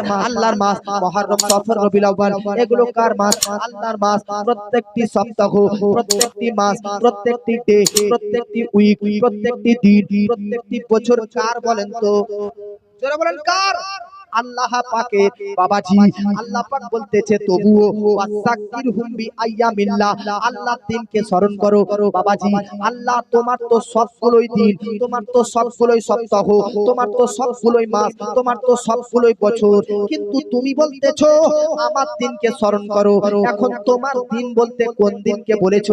আল্লাহর মাস মহরম সফর রবিউল আউয়াল এগুলো কার মাস? আল্লাহর মাস প্রত্যেকটি সপ্তাহ প্রত্যেকটি মাস প্রত্যেকটি ডে প্রত্যেকটি উইক প্রত্যেকটি দিন প্রত্যেকটি বছর কার বলেন তো? জোরে বলেন কার? আল্লাহ পাকে বাবাজি, আল্লাহ পাক বলতেছে, তবুও ওয়াসাক্কির হুমবি আইয়ামিল্লাহ আল্লাহ দিনকে স্মরণ করো বাবাজি, আল্লাহ তোমার তো সবগুলোই দিন, তোমার তো সবগুলোই সপ্তাহ, তোমার তো সবগুলোই মাস, তোমার তো সবগুলোই বছর, কিন্তু তুমি বলতেছো, আমার দিনকে স্মরণ করো। এখন তোমার দিন বলতে কোন দিনকে বলেছ?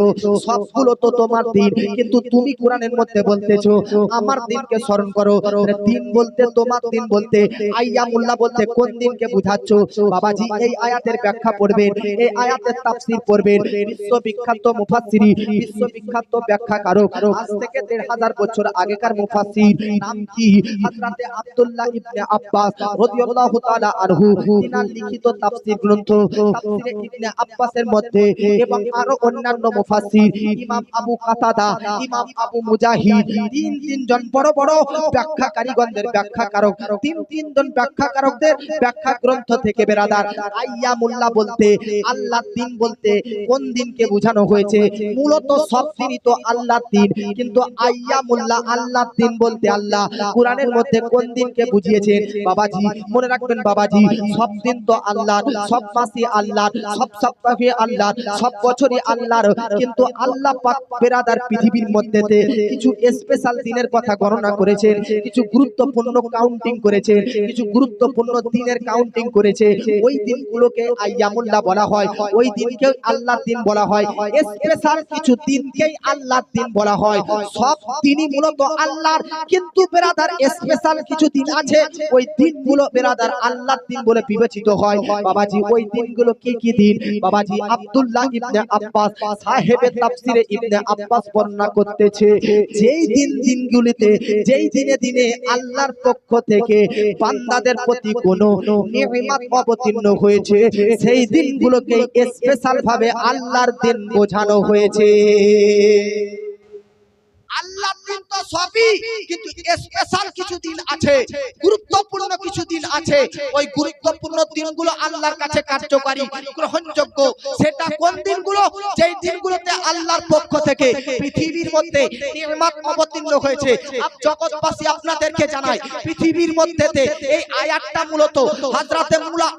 সবগুলো তো তোমার দিন, কিন্তু তুমি কোরআনের মধ্যে বলতেছো, আমার দিনকে স্মরণ করো। দিন বলতে তোমার দিন বলতে আইয়ামুল্লাহ বলতে কোন দিনকে বুঝাচ্ছ? বাবাজি, এই আয়াতের ব্যাখ্যা পড়বেন, এই আয়াতের তাফসীর পড়বেন। বিশ্ববিখ্যাত মুফাসসিরি, বিশ্ববিখ্যাত ব্যাখ্যাকারক। আজ থেকে দেড় হাজার বছর আগেকার মুফাসসির নাম কি? হযরতে আব্দুল্লাহ ইবনে আব্বাস রাদিয়াল্লাহু তাআলা আনহু, তিনার লিখিত তাফসীর গ্রন্থ তাফসীরে ইবনে আব্বাসের মধ্যে এবং আরও অন্যান্য মুফাসসির, ইমাম আবু কাতাদা, ইমাম আবু মুজাহিদ, তিন তিনজন বড় বড় ব্যাখ্যাকারীগণদের ব্যাখ্যাকারক, তিন তিনজন ব্যাখ্যাকারকদের ব্যাখ্যা গ্রন্থ থেকে বেরাদার। আইয়ামুল্লাহ বলতে আল্লাহ দিন বলতে কোন দিনকে বোঝানো হয়েছে? মূলত সব দিনই তো আল্লাহর দিন। কিন্তু আইয়ামুল্লাহ আল্লাহর দিন বলতে আল্লাহ কোরআনের মধ্যে কোন দিনকে বুঝিয়েছেন? বাবাজি, মনে রাখবেন বাবাজি, সব দিন তো আল্লাহর, সব মাসই আল্লাহর, সব সপ্তাহে আল্লাহর, সব বছরই আল্লাহর। কিন্তু আল্লাহ পাক বেরাদার পৃথিবীর মধ্যেতে কিছু স্পেশাল দিনের কথা গণনা করেছেন, কিছু গুরুত্বপূর্ণ কাউন্টিং করেছেন, কিছু গুরুত্বপূর্ণ দিনের কাউন্টিং করেছে, ওই দিনগুলোকে আইয়ামুল্লাহ বলা হয়, ওই দিনকে আল্লাহর দিন বলা হয় স্পেশাল কিছু দিনকেই আল্লাহর দিন বলা হয়, সব দিনই মূলত আল্লাহর, কিন্তু বেরাদার স্পেশাল কিছু দিন আছে, ওই দিনগুলো বেরাদার আল্লাহর দিন বলে বিবেচিত হয়, বাবাজি, ওই দিনগুলো কি কি দিন? বাবাজি, আব্দুল্লাহ ইবনে আব্বাস সাহেবের তাফসিরে ইবনে আব্বাস বর্ণনা করতেছে, যেই দিন দিনগুলিতে, যেই দিনে দিনে আল্লাহর পক্ষ থেকে বান্দাদের প্রতি কোনো নিয়ামত অবতীর্ণ হয়েছে। সেই দিনগুলোকে স্পেশাল ভাবে আল্লাহর দিন বোঝানো হয়েছে। আল্লাহ দিন তো সবই, কিন্তু স্পেশাল কিছু দিন আছে, গুরুত্বপূর্ণ কিছু দিন আছে। ওই গুরুত্বপূর্ণ দিনগুলো আল্লাহর কাছে গ্রহণযোগ্য। সেটা কোন দিনগুলো? যেই দিনগুলোতে আল্লাহর পক্ষ থেকে পৃথিবীর মধ্যে নির্মাণ অবতীর্ণ হয়েছে। জগৎবাসী আপনাদেরকে পৃথিবীর মধ্যেতে এই আয়াতটা মূলত হযরতে মুলা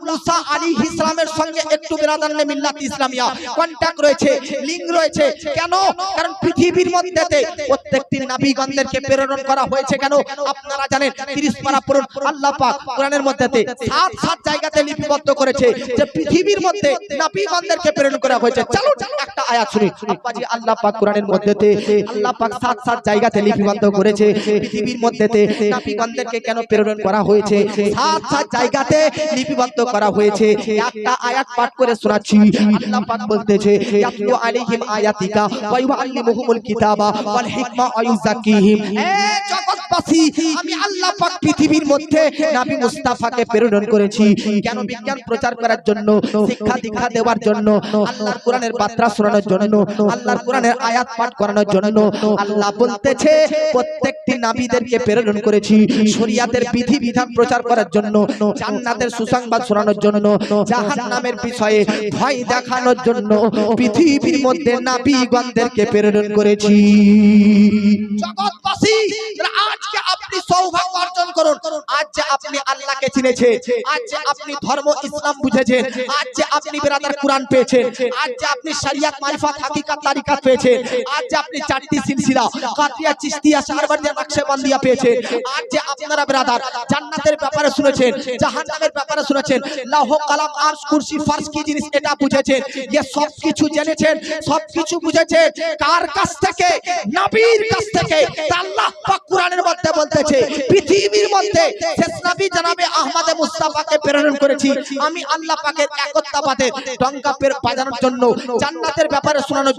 আলী ইসলামের সঙ্গে একটু বেরাদান্নে মিল্লাত ইসলামিয়া। কন্টাক্ট রয়েছে লিঙ্ক রয়েছে। কেন? কারণ পৃথিবীর মধ্যেতে প্রত্যেকটি নবীগণদেরকে প্রেরণ করা হয়েছে কেন? আপনারা জানেন 30 পারা পড়ুন আল্লাহ পাক কোরআনের মধ্যেতে সাত সাত জায়গাতে লিপিবদ্ধ করেছে যে পৃথিবীর মধ্যে নবীগণদেরকে প্রেরণ করা হয়েছে। চলো একটা আয়াত শুনি। আব্বাজি, আল্লাহ পাক কোরআনের মধ্যেতে আল্লাহ পাক সাত সাত জায়গাতে লিপিবদ্ধ করেছে। পৃথিবীর মধ্যেতে নবীগণদেরকে কেন প্রেরণ করা হয়েছে? সাত সাত জায়গাতে লিপিবদ্ধ করা হয়েছে। একটা আয়াত পাঠ করে শোনাচ্ছি। আল্লাহ পাক বলতেছে, ইয়াতলু আলাইহিম আয়াতিকা ওয়া ইউআল্লিমুহুমুল কিতাবা ওয়াল হিকমা ওয়া প্রত্যেকটি নবীদেরকে প্রেরণ করেছি। শরিয়াতের বিধি বিধান প্রচার করার জন্য, জান্নাতের সুসংবাদ শোনানোর জন্য, জাহান্নামের বিষয়ে ভয় দেখানোর জন্য, পৃথিবীর মধ্যে নবীগণদেরকে প্রেরণ করেছি। জগৎবাসী আজ যে আপনি বুঝেছেন শুনেছেন, জাহান্নামের ব্যাপারে শুনেছেন, লৌহ, কলম, আরশ কুরসি ফারশ কি জিনিস এটা বুঝেছেন ये সব জেনেছেন সব কিছু বুঝেছেন, কার কাছ থেকে? নবীর কাছ থেকে।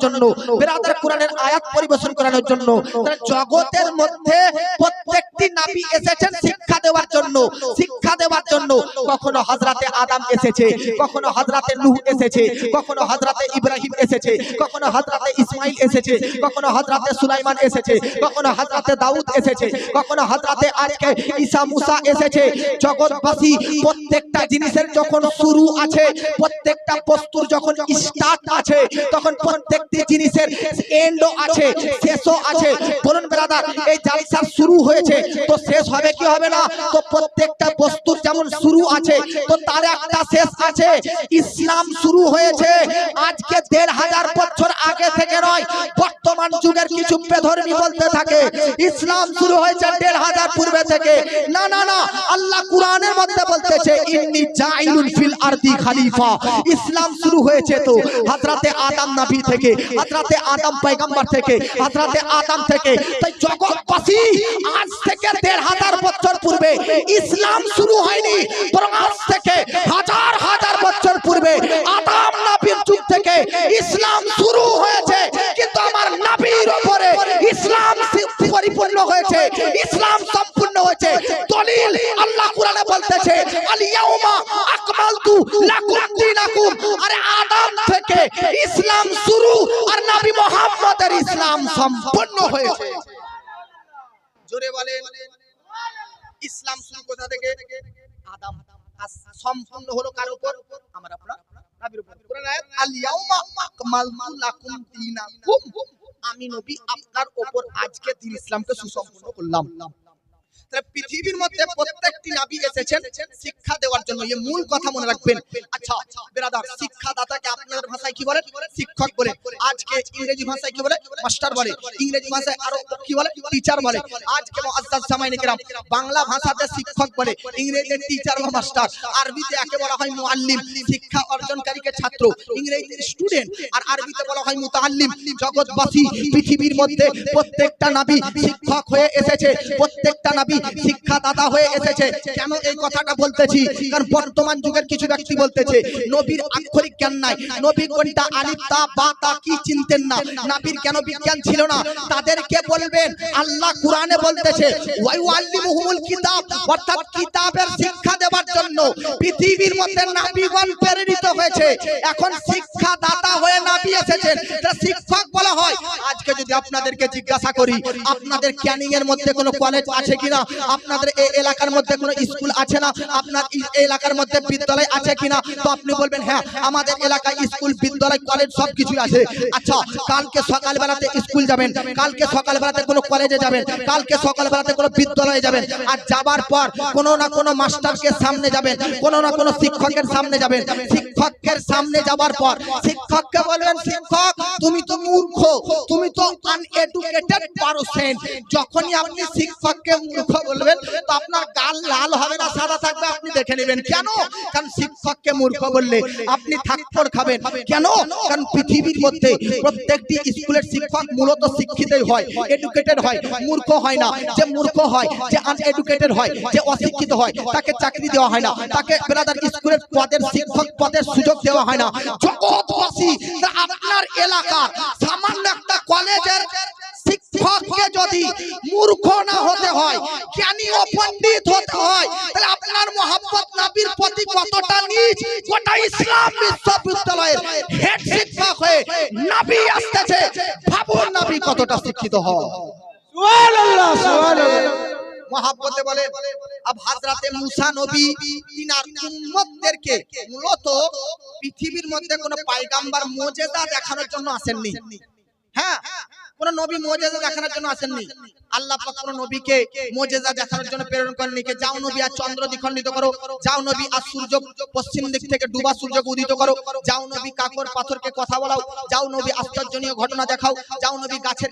জন্য কোরআনের আয়াত পরিবেশন করানোর জন্য জগতের মধ্যে প্রত্যেকটি শিক্ষা দেওয়ার জন্য শিক্ষা দেওয়ার জন্য কখনো হযরতে আদম এসেছে, কখনো হযরতে নূহ এসেছে, কখনো হযরতে ইব্রাহিম এসেছে, কখনো হযরতে ইসমাইল এসেছে, কখনো হযরতে সুলাইমান এসেছে, কখনো হযরতে দাউদ এসেছে, কখনো হযরতে আজকে ঈসা মুসা এসেছে। জগৎবাসী প্রত্যেকটা জিনিসের যখন শুরু আছে, প্রত্যেকটা বস্তুর যখন স্টার্ট আছে, তখন প্রত্যেকটি জিনিসের এন্ডও আছে, শেষও আছে। বলুন ব্রাদার এই জালসা শুরু হয়েছে, তো শেষ হবে কি হবে না? তো প্রত্যেকটা বস্তুর যেমন শুরু আছে, তো তার একটা শেষ আছে। ইসলাম শুরু হয়েছে। আজকে দেড় হাজার বছর আগে থেকে নয়, বর্তমান যুগের কিছু বেধর্মী বলতে থাকে। ইসলাম শুরু হয়েছে দেড় হাজার পূর্বে থেকে। না না না, আল্লাহ কোরআনের মধ্যে বলতেছে, ইন্নি জাইলুন ফিল আরদি খলিফা। ইসলাম শুরু হয়েছে তো হযরতে আদম নবী থেকে, হযরতে আদম পয়গম্বর থেকে, হযরতে আদম থেকে। তাই জগৎবাসী আজ থেকে দেড় হাজার বছর পূর্বে ইসলাম শুরু হয়নি। আজ থেকে হাজার হাজার বছর পূর্বে আদম নবীর যুগ থেকে ইসলাম শুরু হয়েছে। কিন্তু আমার নবীর উপরে ইসলাম পরিপূর্ণ হয়েছে। ইসলাম সম্পূর্ণ হয়েছে। দলিল আল্লাহ কোরআনে বলতেছে আল ইয়াউমা আকমালতু লাকুম দীনাকুম। আরে আদম থেকে ইসলাম শুরু আর নবী মুহাম্মদের ইসলাম সম্পূর্ণ হয়েছে। সম্পূর্ণ হলো কার উপর? আমার আমি নবী আপনার উপর আজকে দিন ইসলামকে সুসম্পন্ন করলাম। পৃথিবীর মধ্যে প্রত্যেকটি নবী এসেছেন শিক্ষা দেওয়ার জন্য। এই মূল কথা মনে রাখবেন। আচ্ছা বেরাদার, শিক্ষাদাতাকে আপনাদের ভাষায় কি বলে? শিক্ষক বলে। আজকে ইংরেজি ভাষায় কি বলে? মাস্টার বলে। ইংরেজি ভাষায় আরও কি বলে? টিচার বলে। আজকে মুআজ্জাজ সামাইনে কেরাম বাংলা ভাষাতে শিক্ষক বলে। ইংরেজিতে টিচার বা মাস্টার। আরবিতে একে বলা হয় মুআল্লিম শিক্ষা অর্জনকারীকে ছাত্র। ইংরেজিতে স্টুডেন্ট। আর আরবিতে বলা হয় মুতাআল্লিম। জগৎবাসী, পৃথিবীর মধ্যে প্রত্যেকটা নবী শিক্ষক হয়ে এসেছে। প্রত্যেকটা নবী শিক্ষাদাতা হয়ে এসেছে। কেন এই কথাটা বলতেছি? কারণ বর্তমান যুগের কিছু ব্যক্তি বলতেছে নবীর আক্ষরিক জ্ঞান নাই। নবী কোনটা আলিফ তা বা তা কি চিনতেন না? নবীর কেন বিজ্ঞান ছিল না? তাদেরকে বলবেন? আল্লাহ কোরআনে বলতেছে ওয়াইউআল্লিমুহুমুল কিতাব অর্থাৎ কিতাবের শিক্ষা দেওয়ার জন্য পৃথিবীর মধ্যে নবীগণ প্রেরিত হয়েছে। এখন শিক্ষাদাতা হয়ে নবী এসেছেন। তা শিক্ষক বলা হয়। আজকে যদি আপনাদেরকে জিজ্ঞাসা করি আপনাদের ক্যানিং এর মধ্যে কোনো কলেজ আছে কিনা? আপনাদের এই এলাকার মধ্যে কোনো স্কুল আছে না? আপনার এলাকার মধ্যে বিদ্যালয় আছে কিনা? তো আপনি বলবেন হ্যাঁ আমাদের এলাকায় স্কুল, বিদ্যালয় কলেজ সব কিছু আছে। আচ্ছা কালকে সকালবেলাতে স্কুল যাবেন, কালকে সকালবেলাতে কোনো কলেজে যাবেন, কালকে সকালবেলাতে কোনো বিদ্যালয়ে যাবেন, আর যাবার পর কোনো না কোনো মাস্টারকে সামনে যাবেন, কোনো না কোনো শিক্ষকের সামনে যাবেন। শিক্ষকের সামনে যাবার পর শিক্ষককে বলবেন, শিক্ষক, তুমি তো মূর্খ, তুমি তো আনএডুকেটেড পারসন যখনই আপনি শিক্ষককে মূর্খ বলবেন, তো আপনার গাল লাল হবে না, সাদা থাকবে, আপনি দেখে নেবেন। কেন? কারণ শিক্ষককে মূর্খ বললে আপনি থাপ্পড় খাবেন। কেন? কারণ পৃথিবীর মধ্যে প্রত্যেকটি স্কুলের শিক্ষক মূলত শিক্ষিতই হয় এডুকেটেড হয়। মূর্খ হয় না যে মূর্খ হয়, যে আনএডুকেটেড হয়, যে অশিক্ষিত হয়। তাকে চাকরি দেওয়া হয় না। তাকে ব্রাদার স্কুলের পদের শিক্ষক পদের সুযোগ দেওয়া হয় না। জগৎবাসী আপনার এলাকার সামান্য একটা কলেজের যদি মূর্খ না হতে হয় জ্ঞানী ও পণ্ডিত হতে হয় তাহলে আপনার মোহাম্মদ নবীর প্রতি কতটা নিজ গোটা ইসলাম বিশ্ববিদ্যালয়ের হেড শিক্ষক হয়ে নবী আসতেছে। ভাবুন নবী কতটা শিক্ষিত হয়। সুবহানাল্লাহ সুবহানাল্লাহ। মহাব্বতে বলে আব হাজরাতে মুসা নবী তিনার উম্মতদেরকে মূলত পৃথিবীর মধ্যে কোনো পায়গাম্বার মুজিজা দেখানোর জন্য আসেননি। হ্যাঁ কোন নবী মুজিজা দেখানোর জন্য আসেননি। আল্লাহ পাক কোন নবীকে মুজিজা দেখানোর জন্য প্রেরণ করেননি কে, যাও নবী আর চন্দ্র করো, যাও নবী আর সূর্য পশ্চিম দিক থেকে ডুবা সূর্যকে উদিত করো, যাও নবী কাকর পাথরকে কথা বলাও, যাও নবী আশ্চর্যনীয় ঘটনা দেখাও, যাও নবী গাছের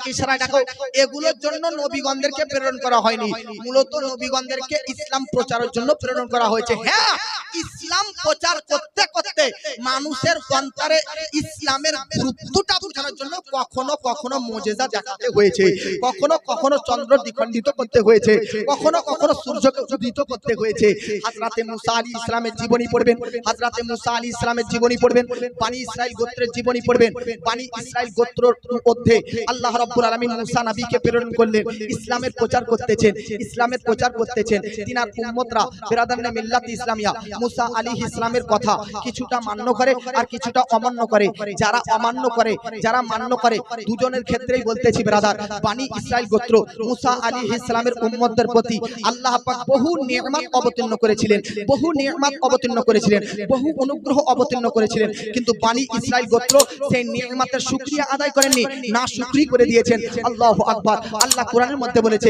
এগুলোর জন্য নবীগণদেরকে প্রেরণ করা হয়নি। মূলত নবীগণদেরকে ইসলাম প্রচারের জন্য প্রেরণ করা হয়েছে। হ্যাঁ ইসলাম প্রচার করতে করতে মানুষের অন্তরে ইসলামের গুরুত্বটা বোঝানোর জন্য কখনো কখনো মোজেজা মুজেজা দেখাতে হয়েছে। কখনো কখনো চন্দ্র দ্বিখণ্ডিত করতে হয়েছে। কখনো কখনো সূর্যকে উদিত করতে হয়েছে। হাজরাতে মুসা আলী ইসলামের জীবনী পড়বেন। হাজরাতে মুসা আলী ইসলামের জীবনী পড়বেন। বানি ইসরাইল গোত্রের জীবনী পড়বেন। বানি ইসরাইল গোত্রর মধ্যে আল্লাহ রাব্বুল আলামিন মুসা নবীকে প্রেরণ করলেন। ইসলামের প্রচার করতেছেন। ইসলামের প্রচার করতেছেন। তিনার উম্মতরা বিরাদানে মিল্লাত ইসলামিয়া মুসা আলী ইসলামের কথা কিছুটা মান্য করে আর কিছুটা অমান্য করে যারা অমান্য করে। যারা মান্য করে দুজনের ক্ষেত্রেই বলতেছি ব্রাদার বানি ইসরাইল গোত্র মুসা আলী ইসলামের উম্মতদের প্রতি আল্লাহ পাক বহু নিয়ামত অবতীর্ণ করেছিলেন, বহু নিয়ামত অবতীর্ণ করেছিলেন, বহু অনুগ্রহ অবতীর্ণ করেছিলেন, কিন্তু বানি ইসরাইল গোত্র সেই নিয়ামতের শুকরিয়া আদায় করেননি, না শুকরি করে দিয়েছেন। আল্লাহু আকবার। আল্লাহ কোরআনের মধ্যে বলেছে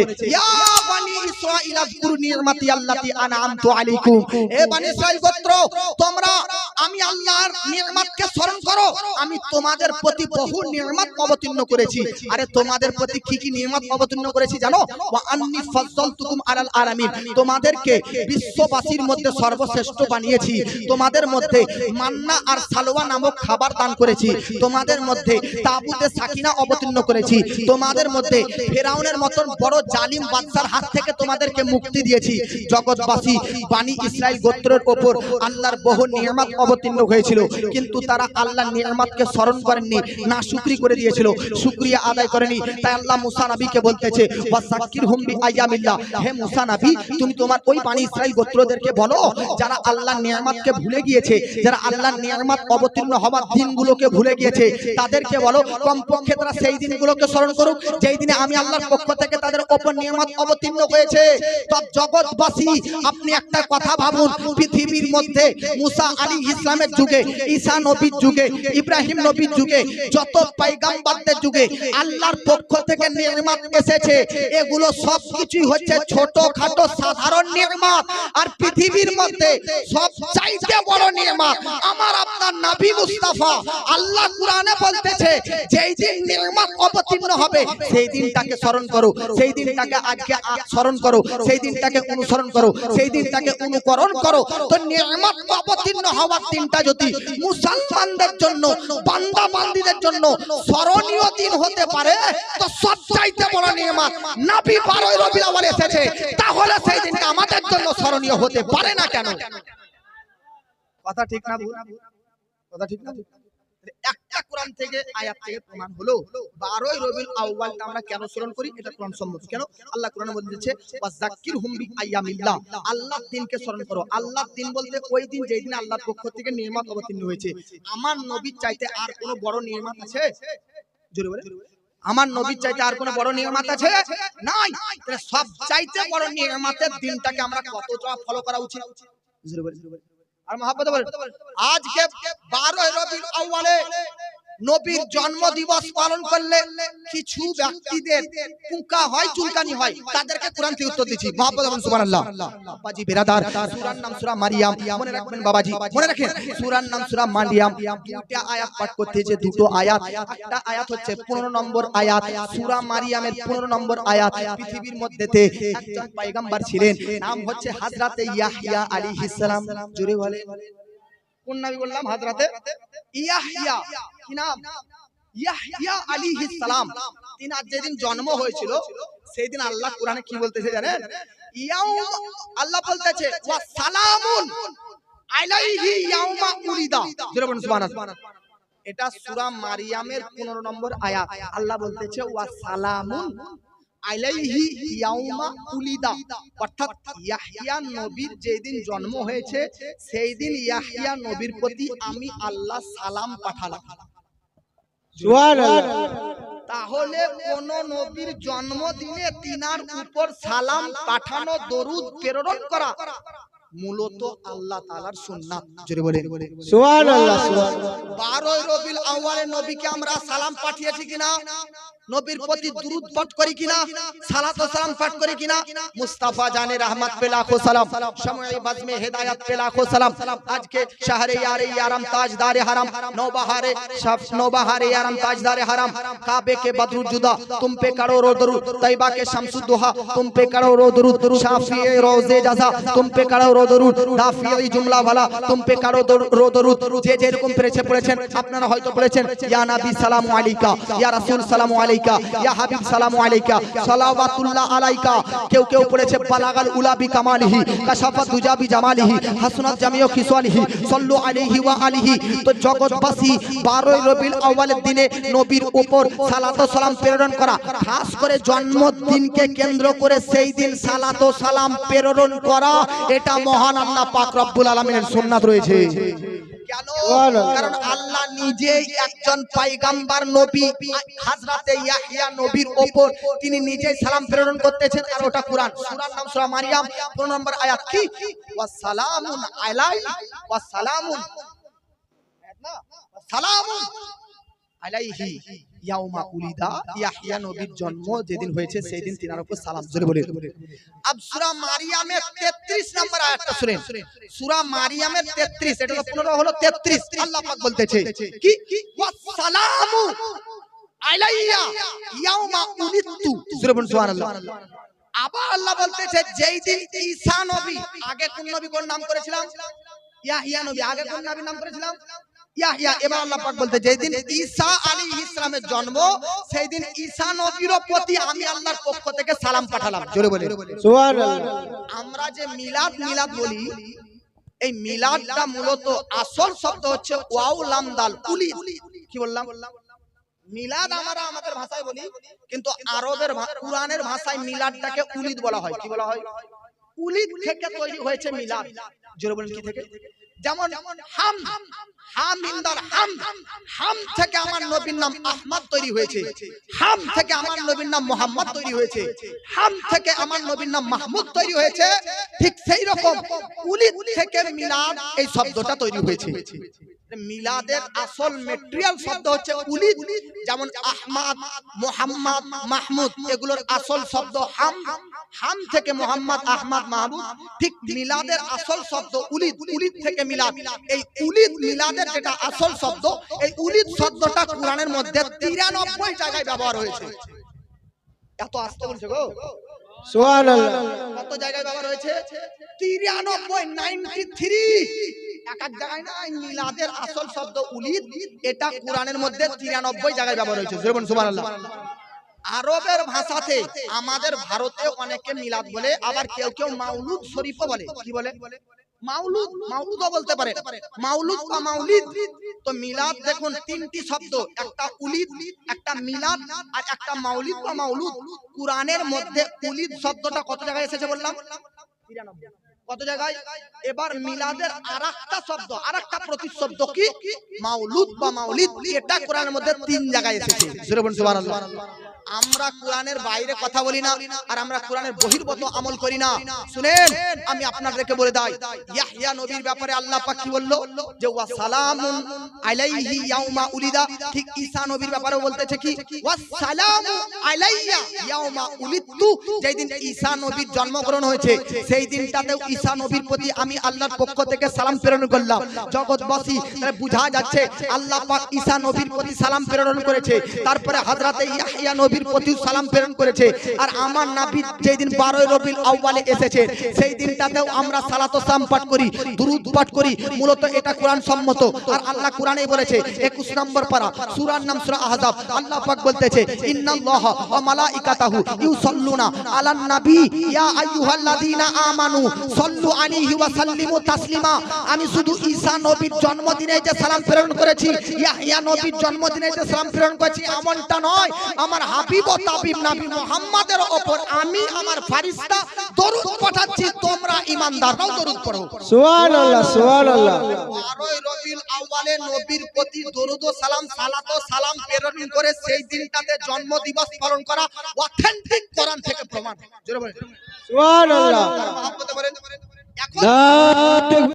আমি তোমাদের প্রতি বহু নিয়ামত অবতীর্ণ করেছি। আরে তোমাদের প্রতি কি কি নিয়ামত অবতীর্ণ করেছি জানো? ওয়া আন্নি ফাজ্জালতুকুম আলাল আলামিন। তোমাদেরকে বিশ্ববাসীর মধ্যে সর্বশ্রেষ্ঠ বানিয়েছি। তোমাদের মধ্যে মান্না আর সালোয়া নামক খাবার দান করেছি। তোমাদের মধ্যে তাবুতে সাকিনা অবতীর্ণ করেছি। তোমাদের মধ্যে ফেরাউনের মতন বড় জালিম বাদশার হাত থেকে তোমাদেরকে মুক্তি দিয়েছি। জগৎবাসী বানি ইসরাইল গোত্রের ওপর আল্লাহর বহু নিয়ামত অবতীর্ণ হয়েছিল। কিন্তু তারা আল্লাহর নিয়ামতকে স্মরণ করেননি, না শুকরি করে দিয়েছিল। শুকরিয়া আদায় করেনি। তাই আল্লাহ মুসা নবীকে বলতেছে, ওয়াসাক্কির হুম বি আইয়ামিল্লাহ হে মুসা নবী, তুমি তোমার ওই বানি ইসরাইল গোত্রদেরকে বলো, যারা আল্লাহর নিয়ামতকে ভুলে গিয়েছে, যারা আল্লাহর নিয়ামত অবতীর্ণ হওয়ার দিনগুলোকে ভুলে গিয়েছে, তাদেরকে বলো, কমপক্ষে তারা সেই দিনগুলোকে স্মরণ করুক, যেই দিনে আমি আল্লাহর পক্ষ থেকে তাদের ওপর নিয়ামত অবতীর্ণ হয়েছে। সব জগৎবাসী, আপনি একটা কথা ভাবুন, পৃথিবীর মধ্যে মুসা আলী ইসলামের যুগে, ঈসা নবীর যুগে, ইব্রাহিম নবীর যুগে, যত পাইগাম্বারদের যুগে আল্লাহর পক্ষ থেকে নিয়ামত এসেছে। এগুলো সব কিছুই হচ্ছে ছোট খাটো সাধারণ নিয়ামত। আর পৃথিবীর মধ্যে সব চাইতে বড় নিয়ামত, আমার আপনার নবী মুস্তাফা, আল্লাহ কোরআনে বলতেছে, যেই দিন নিয়ামত অবতীর্ণ হবে, সেই দিনটাকে স্মরণ করো। সেই দিনটাকে আজকে স্মরণ করো। সেই দিনটাকে অনুসরণ করো। সেই দিনটাকে অনুকরণ করো। তো নিয়ামত অবতীর্ণ হওয়ার দিনটা যদি মুসলমানদের জন্য বান্দা বান্দিদের জন্য স্মরণীয় দিন হতে পারে, তো সব চাইতে বড় নিয়ামত। নবী বারোই আউয়াল এসেছে। তাহলে সেই দিনটা আমাদের জন্য স্মরণীয় হতে পারে না কেন? কথা ঠিক না কথা ঠিক না একটা কোরআন থেকে আয়াত থেকে প্রমাণ হলো, বারোই আমরা কেন স্মরণ করি? এটা কোরআন সম্মত। কেন? আল্লাহ বি আইয়ামিল্লাহ আল্লাহর দিনকে স্মরণ করো। আল্লাহর দিন বলতে ওই দিন যেই দিন আল্লাহর পক্ষ থেকে নিয়ামত অবতীর্ণ হয়েছে। আমার নবীর চাইতে আর কোনো বড় নিয়ামত আছে? জোরে বলে আমার নবীর চাইতে আর কোনো বড় নিয়ম আছে? নাই। সব চাইতে বড় নিয়ামতের দিনটাকে আমরা কতটা ফলো করা উচিত? আর বলে আজকে বারোই রবিউল আউয়ালে নবীর জন্ম দিবস পালন করলে কিছু ব্যক্তিদের কুকা হয় চুলকানি হয়। তাদেরকে কোরআন থেকে উত্তর দিচ্ছি। মহাব্বত বলুন সুবহানাল্লাহ। বাবাজি বেরাদার। সূরার নাম সূরা মারিয়াম। মনে রাখবেন বাবাজি মনে রাখেন? সূরার নাম সূরা মারিয়াম। দুটো আয়াত পাঠ করতে যে দুটো আয়াত একটা আয়াত হচ্ছে 15 নম্বর আয়াত সূরা মারিয়ামের 15 নম্বর আয়াত। পৃথিবীর মধ্যেতে একজন পয়গম্বর ছিলেন। নাম হচ্ছে হযরতে ইয়াহইয়া আলাইহিস সালাম। জোরে বলে কোন নবী বললাম হযরতে ইয়াহইয়া। কি নাম? ইয়াহইয়া আলাইহিস সালাম। তিনার যেদিন জন্ম হয়েছিল সেই দিন আল্লাহ কোরআনে কি বলতেছে জানেন? ইয়াউম আল্লাহ বলতেছে ওয়া সালামুন আলাইহি ইয়াউমা উলিদা জোরে বলুন সুবহানাল্লাহ। এটা সূরা মারিয়ামের 15 নম্বর আয়াত। আল্লাহ বলতেছে ওয়া সালামুন আলাইহি ইয়াউমা উলিদা। অর্থাৎ ইয়াহইয়া নবীর যেদিন জন্ম হয়েছে সেই দিন ইয়াহইয়া নবীর প্রতি আমি আল্লাহ সালাম পাঠালাম। তাহলে কোন নবীর জন্মদিনে তিনার উপর সালাম পাঠানো দরুদ প্রেরণ করা মূলত আল্লাহ তালার সুন্নাত। জোরে বলে সুবহানাল্লাহ বারোই আউয়ালে নবীকে আমরা সালাম পাঠিয়েছি কিনা? নবীর প্রতি দুরুদ পাঠ করি কিনা সালাত ও সালাম পাঠ করি কিনা মুস্তাফা জানে রহমত পে লাখো সালাম সময়ে বাজমে হেদায়েত পে লাখো সালাম আজকে শহরে ইয়ারে ইয়ারাম তাজদারে হারাম নওবাহারে শফ নওবাহারে ইয়ারাম তাজদারে হারাম কাবে কে বদরু জুদা তুম পে করো রো দরুদ তাইবা কে শামসু দুহা তুম পে করো রো দরুদ শাফিয়ে রোজে জাযা তুম পে করো রো দরুদ দাফি জুমলা ভালা তুম পে করো রো দরুদ যে যে রকম পড়েছে পড়েছেন আপনারা হয়তো পড়েছেন ইয়া নাবি সালামু আলাইকা ইয়া রাসূল সালামু আলাইকা আলাইকা, ইয়া হাবিব আলাইকা, সালাওয়াতুল্লাহ আলাইকা। কেউ কেউ পড়েছে, বালাগাল উলাবি কামালিহি, কাশাফাত দুজাবি জামালিহি, হাসনাত খিসালিহি সাল্লু আলাইহি ওয়া আলিহি। তো জগৎবাসী 12 রবিউল দিনে নবীর উপর সালাত ও সালাম প্রেরণ করা, খাস করে জন্মদিনকে কেন্দ্র করে সেই দিন সালাত ও সালাম প্রেরণ করা, এটা মহান আল্লাহ পাক রব্বুল আলামিনের সুন্নাত রয়েছে। কেন কারণ আল্লাহ নিজেই একজন পাইগাম্বার নবী। হাজরাতে ইয়াহিয়া নবীর ওপর তিনি নিজেই সালাম প্রেরণ করতেছেন। আর ওটা কোরআন। সূরার নাম সূরা মারিয়াম। 15 নম্বর আয়াত কি? ওয়াস সালামুন আলাই ওয়াস সালামুন সালামুন আলাইহি ইয়াউমা উলিদা ইয়াহইয়া নবীর জন্ম যেদিন হয়েছে সেই দিন তিনার উপর সালাম জোরে বলে আব সূরা মারিয়ামের 33 নম্বর আয়াতটা শুনেন। সূরা মারিয়ামের 33 এটা হলো 15 হলো 33 আল্লাহ পাক বলতেছে কি? ওয়াসসালামু আলাইয়া ইয়াউমা উলিদতু। জোরে বলুন সুবহানাল্লাহ। আবার আল্লাহ বলতেছে যেই দিন ঈসা নবী আগে কোন নবী কোন নাম করেছিলাম? ইয়াহিয়া নবী আগে কোন নবীর নাম করেছিলাম? ইয়াহিয়া এবার আল্লাহ পাক বলতে যেই দিন ঈসা আলাইহিস সালামের জন্ম সেই দিন ঈসা নবীর প্রতি আমি আল্লাহর পক্ষ থেকে সালাম পাঠালাম। জোরে বলে আমরা যে মিলাদ মিলাদ বলি এই মিলাদটা মূলত আসল শব্দ হচ্ছে ওয়াউ লাম দাল কি বললাম? মিলাদ আমরা আমাদের ভাষায় বলি কিন্তু আরবের কুরআনের ভাষায় মিলাদটাকে উলিদ বলা হয়। কি বলা হয়? উলিদ থেকে তৈরি হয়েছে মিলাদ। জোরে বলেন, কি থেকে? যেমন হাম হাম ইন্দার হাম হাম থেকে আমার নবীর নাম আহমদ তৈরি হয়েছে। হাম থেকে আমার নবীর নাম মোহাম্মদ তৈরি হয়েছে। হাম থেকে আমার নবীর নাম মাহমুদ তৈরি হয়েছে। ঠিক সেই রকম উলিদ থেকে মিলাদ এই শব্দটা তৈরি হয়েছে। মিলাদের আসল মেটেরিয়াল শব্দ হচ্ছে উলিদ যেমন আহমদ, মোহাম্মদ, মাহমুদ, এগুলোর আসল শব্দ হাম। হাম থেকে মোহাম্মদ আহমদ মাহমুদ ঠিক মিলাদের আসল শব্দ উলিদ উলিদ থেকে মিলাদ। এই উলিদ মিলাদের যেটা আসল শব্দ এই উলিদ শব্দটা কোরআনের মধ্যে তিরানব্বই জায়গায় ব্যবহার হয়েছে। এত আসতে বলছে গো। কত জায়গায় ব্যবহার হয়েছে? তিরানব্বই নাইনটি থ্রি এক এক জায়গায় না এই মিলাদের আসল শব্দ উলিদ এটা কোরআনের মধ্যে তিরানব্বই জায়গায় ব্যবহার হয়েছে। বলুন সুবহানাল্লাহ। আরবের ভাষাতে আমাদের ভারতে অনেকে মিলাদ বলে, আবার কেউ কেউ মাউলুদ শরীফও বলে। কি বলে? মাউলুদ মাউলুদও বলতে পারে। মাউলুদ বা মাউলিদ তো মিলাদ দেখুন, তিনটি শব্দ। একটা উলিদ, একটা মিলাদ, আর একটা মাউলিদ বা মাউলুদ কোরআনের মধ্যে উলিদ শব্দটা কত জায়গায় এসেছে বললাম? কত জায়গায়? এবার মিলাদের আর একটা শব্দ, আরেকটা প্রতিশব্দ কি? মাউলুদ বা মাউলিদ এটা কোরআনের মধ্যে তিন জায়গায় এসেছে। বলুন সুবহানাল্লাহ। আমরা কোরআনের বাইরে কথা বলি না আর আমরা কোরআনের বহির্গত আমল করি না। শুনেন, আমি আপনাদেরকে বলে দাই, ইয়াহইয়া নবীর ব্যাপারে আল্লাহ পাক কি বলল? যে ওয়া সালামুন আলাইহি ইয়াউমা উলিদা। ঠিক ঈসা নবীর ব্যাপারে বলতেছে কি? ওয়া সালামু আলাইয়া ইয়াউমা উলিদতু। যেই দিন ঈসা নবীর জন্মগ্রহণ হয়েছে, সেই দিনটাতে ঈসা নবীর প্রতি আমি আল্লাহর পক্ষ থেকে সালাম প্রেরণ করলাম। জগৎবাসী তাহলে বুঝা যাচ্ছে, আল্লাহ পাক ঈসা নবীর প্রতি সালাম প্রেরণ করেছে। তারপরে হযরতে ইয়াহইয়া নবীর প্রতি সালাম প্রেরণ করেছে। আর আমার নবী যেই দিন 12 রবিউল আউয়ালে এসেছে, সেই দিনটাতেও আমরা সালাত ও সালাম পাঠ করি, দুরূদ পাঠ করি। মূলত এটা কোরআন সম্মত। আর আল্লাহ কোরআনেই বলেছে 21 নম্বর পারা, সূরার নাম সূরা আহজাব। আল্লাহ পাক বলতেছে, ইন্নাল্লাহ আলান ইয়া আমানু আলাইহি ওয়া সাল্লিমু তাসলিমা। আমি শুধু ঈসা নবীর জন্মদিনে যে সালাম প্রেরণ করেছি, ইয়াহইয়া নবীর জন্মদিনে যে সালাম প্রেরণ করেছি, এমনটা নয়। আমার হাবিব ও তাবিব নবী মুহাম্মাদের উপর আমি আমার ফারিস্তা দরুদ পাঠাচ্ছি তোমরা ঈমানদাররাও দরুদ পড়ো। সুবহানাল্লাহ সুবহানাল্লাহ। বারোই রবিউল আউয়ালে নবীর প্রতি দরুদ ও সালাম সালাত ও সালাম প্রেরণ করে সেই দিনটাতে জন্ম দিবস পালন করা অথেন্টিক কোরআন থেকে প্রমাণ। জোরে বলেন। সুবহানাল্লাহ। এখন